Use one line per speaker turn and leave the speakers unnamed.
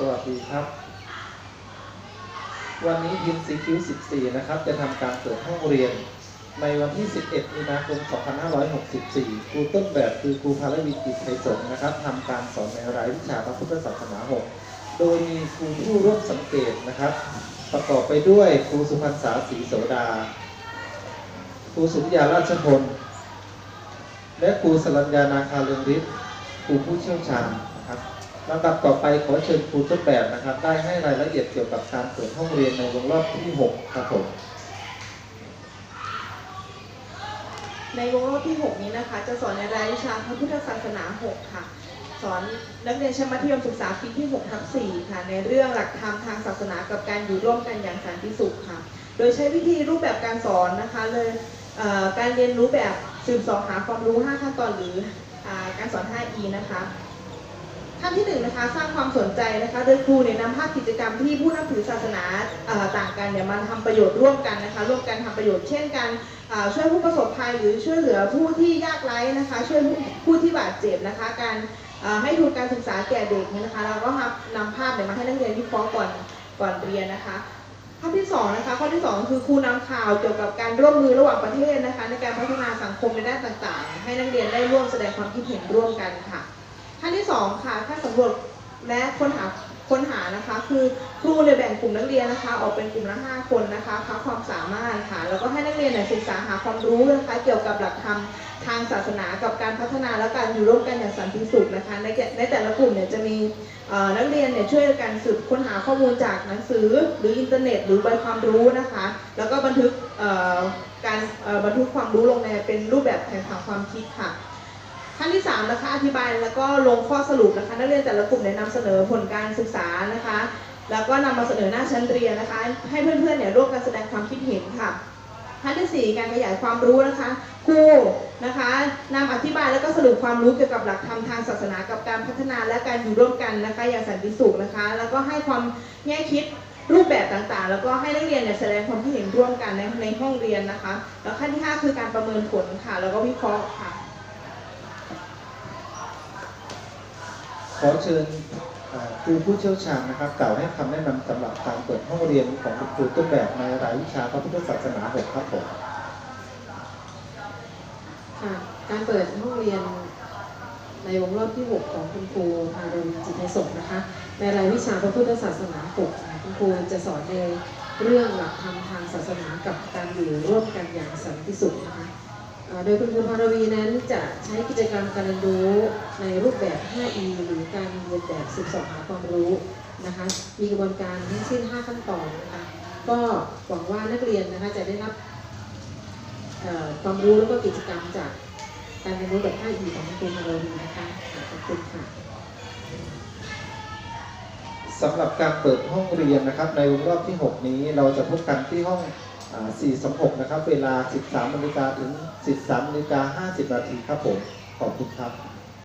สวัสดีครับ วันนี้ทีม CQ 14 นะครับ จะทำการเปิดห้องเรียน ในวันที่ 11 มีนาคม 2564 ครูต้นแบบคือครูภารวิจิตรไทยสงนะครับทำการสอนในรายวิชาพระพุทธศาสนา 6 โดยมีครูผู้ร่วมสังเกตนะครับ ประกอบไปด้วยครูสุพรรณษาศรีโสดา ครูสุริยาราชพล และครูสรัญญานาคาเรืองฤทธิ์ครูผู้เชี่ยวชาญนะครับ ลำดับต่อไปขอเชิญครูต้นแบบนะครับ ได้ให้รายละเอียดเกี่ยวกับการเปิดห้องเรียนในวงรอบที่ 6 ครับผม
ในวงรอบที่ 6 นี้นะคะ จะสอนในรายวิชาพระพุทธศาสนา 6 ค่ะ สอนนักเรียนชั้นมัธยมศึกษาปีที่6ทับ4ค่ะ ในเรื่องหลักธรรมทางศาสนากับการอยู่ร่วมกันอย่างสันติสุขค่ะ โดยใช้วิธีรูปแบบการสอนนะคะเลยเการเรียนรู้แบบสืบสอบหาความรู้ 5 ขั้นตอนหรืออการสอน 5E นะคะ ขั้นที่หนึ่งนะคะสร้างความสนใจนะคะ โดยครูเนี่ยนำภาพกิจกรรมที่ผู้นับถือศาสนาต่างกันเนี่ยมาทำประโยชน์ร่วมกันนะคะ ร่วมกันทำประโยชน์เช่นการช่วยผู้ประสบภัยหรือช่วยเหลือผู้ที่ยากไร้นะคะ ช่วยผู้ผู้ที่บาดเจ็บนะคะ การให้ทุนการศึกษาแก่เด็กนะคะ เราก็นำนำภาพเนี่ยมาให้นักเรียนวิเคราะห์ก่อนก่อนเรียนนะคะข้อที่สองนะคะข้อที่สองคือครูนำข่าวเกี่ยวกับการร่วมมือระหว่างประเทศนะคะ ในการพัฒนาสังคมในด้านต่างๆ ให้นักเรียนได้ร่วมแสดงความคิดเห็นร่วมกันค่ะ ขั้นที่สองค่ะขั้นสำรวจและค้นหาค้นหานะคะ คือครูเนี่ยแบ่งกลุ่มนักเรียนนะคะ ออกเป็นกลุ่มละ5คนนะคะพักความสามารถค่ะแล้วก็ให้นักเรียนเนี่ยศึกษาหาความรู้นะคะเกี่ยวกับหลักธรรมทางศาสนากับการพัฒนาและการอยู่ร่วมกันอย่างสันติสุขนะคะในแต่ในแต่ละกลุ่มเนี่ยจะมีนักเรียนเนี่ยช่วยกันสืบค้นหาข้อมูลจากหนังสือ หรืออินเทอร์เน็ต หรือใบความรู้นะคะ แล้วก็บันทึกการบันทึกความรู้ลงในเป็นรูปแบบแผนผังความคิดค่ะ ขั้นที่3นะคะอธิบายแล้วก็ลงข้อสรุปนะคะนักเรียนแต่ละกลุ่มเนี่ยนำเสนอผลการศึกษานะคะ แล้วก็นำมาเสนอหน้าชั้นเรียนนะคะ ให้เพื่อนๆเนี่ยร่วมกันแสดงความคิดเห็นค่ะขั้นที่ 4 การขยายความรู้นะคะครูนะคะนำอธิบายแล้วก็สรุปความรู้เกี่ยวกับหลักธรรมทางศาสนากับการพัฒนาและการอยู่ร่วมกันนะคะอย่างสันติสุขนะคะ แล้วก็ให้ความแง่คิดรูปแบบต่างๆ แล้วก็ให้นักเรียนเนี่ยแสดงความคิดเห็นร่วมกันในในห้องเรียนนะคะ แล้วขั้นที่ 5 คือการประเมินผลค่ะ แล้วก็วิเคราะห์ค่ะ
ขอเชิญครูผู้เชี่ยวชาญนะครับกล่าวให้คำแนะนำสำหรับการเปิดห้องเรียนของครูต้นแบบในรายวิชาพระพุทธศาสนา6ครับผม
ค่ะการเปิดห้องเรียนในวงรอบที่ 6 ของคุณครูพาดลจิตไทยสงฆ์นะคะ ในรายวิชาพระพุทธศาสนา6คุณครูจะสอนในเรื่องหลักธรรมทางศาสนากับการอยู่ร่วมกันอย่างสันติสุขนะคะ โดยคุณครูพรวีนั้นจะใช้กิจกรรมการเรียนรู้ในรูปแบบ 5E หรือการเรียนแบบสืบสอบหาความรู้นะคะ มีกระบวนการทั้งสิ้น 5 ขั้นตอนนะคะ ก็หวังว่านักเรียนนะคะจะได้รับความรู้แล้วก็กิจกรรมจากการเรียนรู้แบบท่าอีของคุณมาโรดีนะคะขอบคุณค่ะ
สำหรับการเปิดห้องเรียนนะครับในรอบที่ 6 นี้เราจะพบกันที่ห้อง 426 นะครับ เวลา 13นาฬิกาถึง 13นาฬิกา50นาทีครับผม ขอบคุณครับ